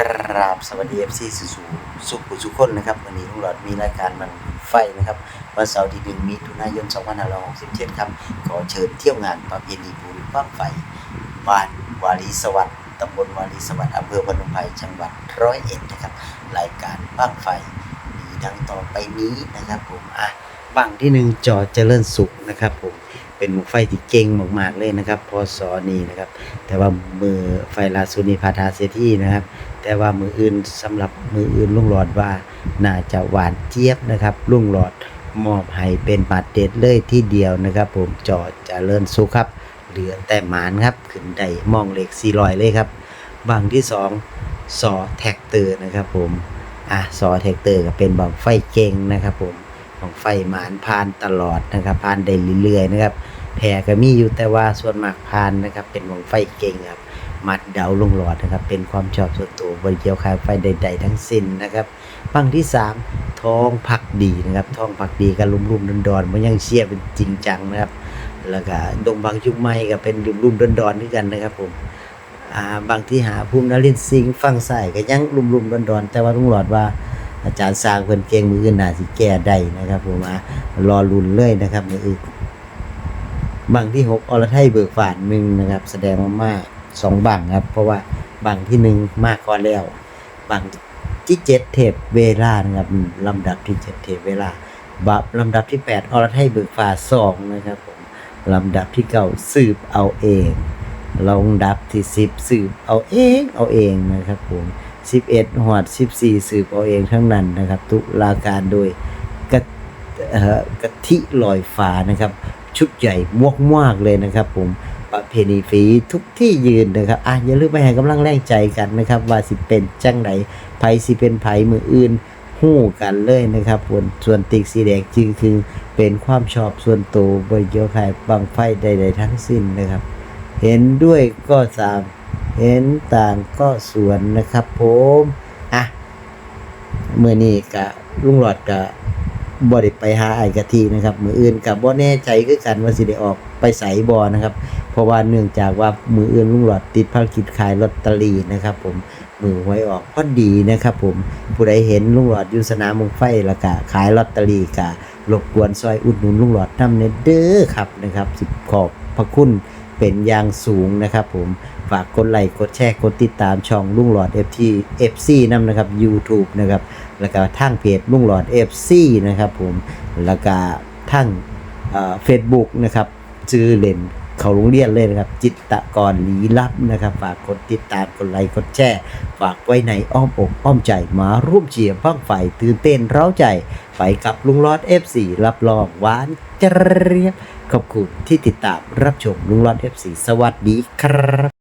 กราบสวัสดีเอฟซีสุสุสุขุสุขคนนะครับ วันนี้ลุงหลอดมีรายการมันไฟนะครับวันเสาร์ที่หนึ่งมิถุนายน2567ครับขอเชิญเที่ยวงานประเพณีบุญบ้างไฟบ้านวารีสวัสดิ์ตำบลวารีสวัสดิ์อำเภอพนมไพรจังหวัดร้อยเอ็ดนะครับ รายการบ้างไฟมีดังต่อไปนี้นะครับผมอะบ้างที่หนึ่งจอเจริญสุขนะครับผมเป็นหมุไฟที่เก่งมากๆเลยนะครับพอสอนี้นะครับ แต่ว่ามือไฟลาซูนีพาทาเซที่นะครับ แต่ว่ามืออื่นสำหรับมืออื่นลุงหลอดว่าน่าจะหวานเจี๊ยบนะครับ ลุงหลอดมอบให้เป็นบัตรเด็ดเลยที่เดียวนะครับ ผมจอดจะเลิ่นสุขครับเหลือแต่หมานครับขึ้นได้มองเหล็ก400เลยครับบางที่สองสอแท็กเตอร์นะครับผมอะสอแท็กเตอร์ก็เป็นบังไฟเก่งนะครับผมบังไฟหมานพานตลอดนะครับพานได้เรื่อยๆนะครับแพรก็มีอยู่แต่ว่าส่วนมากพานนะครับ เป็นบังไฟเก่งครับ มัดเดาลงหลอดนะครับ เป็นความชอบส่วนตัวบริเกี่ยวคายไฟใด ๆ ทั้งสิ้นนะครับฟังที่สามท้องพักดีนะครับท้องพักดีกับลุ่มๆดอนๆมันยังเชียร์เป็นจริงจังนะครับ แล้วก็ดงบางยุคใหม่ก็เป็นลุ่มๆดอนๆด้วยกันนะครับผมอ่าบางที่หาภูมินรินสิงฟังใส่ก็ยังลุ่มๆดอนๆแต่ว่าลุงหลอดว่าอาจารย์สร้างเพิ่นเก่งมืออื่นน่าสิแก้ได้นะครับผมอะรอลุ้นเลยนะครับมืออื่นบางที่หกอรไทยเบิกฝานหนึ่งนะครับ แสดงมากๆ สองบังครับ เพราะว่าบังที่หนึ่งมากก่อนแล้วบังที่เจ็ดเทปเวลานะครับลำดับที่เจ็ดเทปเวลาบับลำดับที่แปดอรไทยเบิกฝาสองนะครับผมลำดับที่เก้าสืบเอาเองลำดับที่สิบสืบเอาเองเอาเองนะครับผมสิบเอ็ดหอดสิบสี่สืบเอาเองทั้งนั้นนะครับ ตุลาการโดยกะกะทิลอยฟ้านะครับ ชุดใหญ่มวกมากเลยนะครับผม ประเพณีฝีทุกที่ยืนนะครับอะอย่าลืมไปให้กำลังแรงใจกันนะครับ ว่าสิเป็นจังไหนไผสิเป็นไผมืออื่นหู้กันเลยนะครับผลส่วนติกสีแดงจึงคือเป็นความชอบส่วนตัวบริเกี่ยวกับบังไฟใด ๆ ทั้งสิ้นนะครับ เห็นด้วยก็สามเห็นต่างก็สวนนะครับผมอะเมื่อนี้กะลุงหลอดกะ บ่ได้ไปหาไอ้กะทินะครับ มืออื่นกับบ่แน่ใจคือกันว่าสิได้ออกไปใส่บ่อนะครับ เพราะว่าเนื่องจากว่ามืออื่นลุงหลอดติดภารกิจขายลอตเตอรี่นะครับ ผมมือไว้ออกพอดีนะครับ ผมผู้ใดเห็นลุงหลอดอยู่สนามมงไฟล้วก็ขายลอตเตอรี่ก็รบกวนซอยอุดหนุนลุงหลอดนำเนเด้อครับนะครับสิบขอบพระคุณ เป็นอย่างสูงนะครับผม ฝากกดไลค์กดแชร์กดติดตามช่องลุงหลอด FT FC นํนะครับ YouTube นะครับ แล้วก็ทางเพจลุงหลอด FC นะครับผม แล้วก็ทางเฟซบุ๊กนะครับชื่อเล่นเขาโรงเรียนเลยนะครับ จิตตะกรลี้ลับนะครับ ฝากกดติดตามกดไลค์กดแชร์ฝากไว้ในอ้อมอกอ้อมใจมาร่วมเชียร์บ้างไฟตื่นเต้นเร้าใจ ไปกับลุงหลอด F4 รับรองหวานเจรียบ ขอบคุณที่ติดตามรับชมลุงหลอด F4 สวัสดีครับ